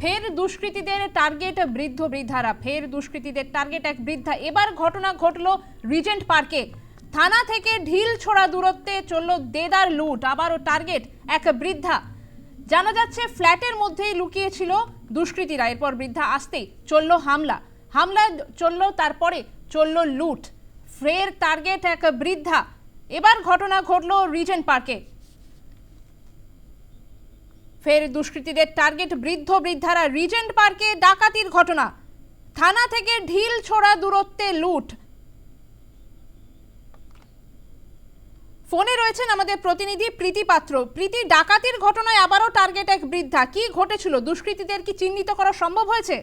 ফের দুষ্কৃতীদের টার্গেট বৃদ্ধ বৃদ্ধারা, ফের দুষ্কৃতীদের টার্গেট এক বৃদ্ধা। এবার ঘটনা ঘটলো রিজেন্ট পার্কে। থানা থেকে ঢিল ছোড়া দূরত্বে চলল দেদার লুট, আবারও টার্গেট এক বৃদ্ধা। জানা যাচ্ছে ফ্ল্যাটের মধ্যেই লুকিয়েছিল দুষ্কৃতীরা। এরপর বৃদ্ধা আসতেই চলল হামলা। হামলা চলল, তারপরে চলল লুট। ফের টার্গেট এক বৃদ্ধা। এবার ঘটনা ঘটল রিজেন্ট পার্কে। ফের দুষ্কৃতীদের টার্গেট বৃদ্ধ বৃদ্ধারা রিজেন্ট পার্কে ডাকাতির ঘটনা। থানা থেকে ঢিল ছোড়া দূরত্বে লুট। ফোনে রয়েছেন আমাদের প্রতিনিধি প্রীতি পাত্র। প্রীতি, ডাকাতির ঘটনায় আবারও টার্গেট এক বৃদ্ধা। কি ঘটেছিল? দুষ্কৃতীদের কি চিহ্নিত করা সম্ভব হয়েছে?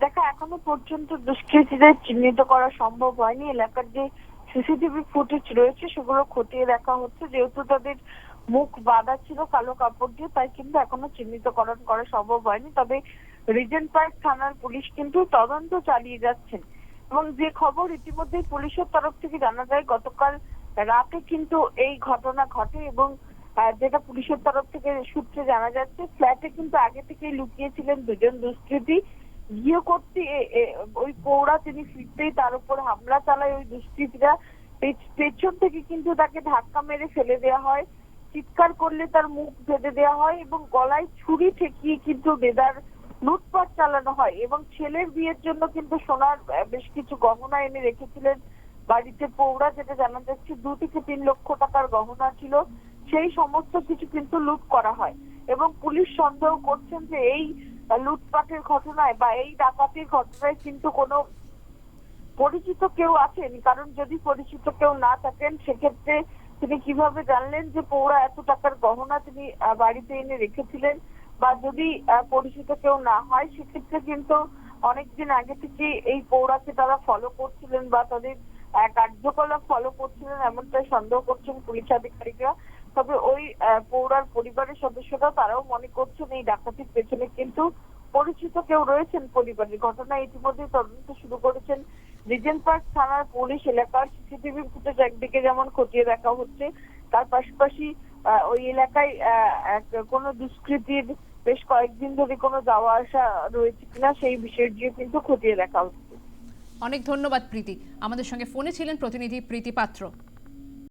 দেখা, এখনও পর্যন্ত দুষ্কৃতীদের চিহ্নিত করা সম্ভব হয়নি। এলাকার যে সিসিটিভি ফুটেজ রয়েছে, সেগুলো খতিয়ে দেখা হচ্ছে। যেহেতু তাদের মুখ বাঁধা ছিল কালো কাপড় দিয়ে, তাই কিন্তু এখনও চিহ্নিতকরণ করা সম্ভব হয়নি। তবে রিজেন্ট পার্ক থানার পুলিশ কিন্তু তদন্ত চালিয়ে যাচ্ছেন। এবং যে খবর ইতিমধ্যে পুলিশের তরফ থেকে জানা যায়, গতকাল রাতে কিন্তু এই ঘটনা ঘটে এবং যেটা পুলিশের তরফ থেকে সূত্রে জানা যাচ্ছে, ফ্ল্যাটে কিন্তু আগে থেকেই লুকিয়েছিলেন দুজন দুষ্কৃতী। গিয়ে করতে ওই পৌড়া তিনি ফিরতেই তার উপর হামলা চালায় ওই দুষ্কৃতীরা। পেছন থেকে কিন্তু তাকে ধাক্কা মেরে ফেলে দেওয়া হয়। চিৎকার করলে তার মুখ বেঁধে দেওয়া হয় এবং গলায় ছুরি ঠেকিয়ে কিন্তু বেদার লুটপাট চালানো হয় এবং ছেলের বিয়ের জন্য কিন্তু সোনার বেশ কিছু গহনা এনে রেখেছিলেন বাড়িতে পৌড়া যেটা জানা যাচ্ছে দু থেকে তিন লক্ষ টাকার গহনা ছিল। সেই সমস্ত কিছু কিন্তু লুট করা হয় এবং পুলিশ সন্দেহ করছেন যে এই লুটপাটের ঘটনায় বা এই ডাকাতির ঘটনায় কিন্তু কোনো পরিচিত কেউ আছেন। কারণ যদি পরিচিত কেউ না থাকেন, সেক্ষেত্রে তিনি কীভাবে জানলেন যে পৌরা এত টাকার গহনা তিনি বাড়িতে এনে রেখেছিলেন? বা যদি পরিচিত কেউ না হয়, সেক্ষেত্রে কিন্তু অনেকদিন আগে থেকে এই পৌরাকে তারা ফলো করছিলেন বা তাদের কার্যকলাপ ফলো করছিলেন এমনটাই সন্দেহ করছেন পুলিশ আধিকারিকরা। তবে ওই পৌরার পরিবারের সদস্যরা তারাও মনে করছেন এই ডাকাতির পেছনে কিন্তু পরিচিত কেউ রয়েছেন পরিবারের। ঘটনা ইতিমধ্যে তদন্ত শুরু করেছেন রিজেন্ট পার্ক থানার পুলিশ, এলাকার সিসিটিভি ফুটেজ একদিকে যেমন খতিয়ে দেখা হচ্ছে, তার পাশাপাশি ওই এলাকায় কোনো দুষ্কৃতির বেশ কয়েকদিন ধরে কোনো যাওয়া আসা রয়েছে কিনা সেই বিষয়টিও কিন্তু খতিয়ে দেখা হচ্ছে। অনেক ধন্যবাদ, প্রীতি। আমাদের সঙ্গে ফোনে ছিলেন প্রতিনিধি প্রীতি পাত্র।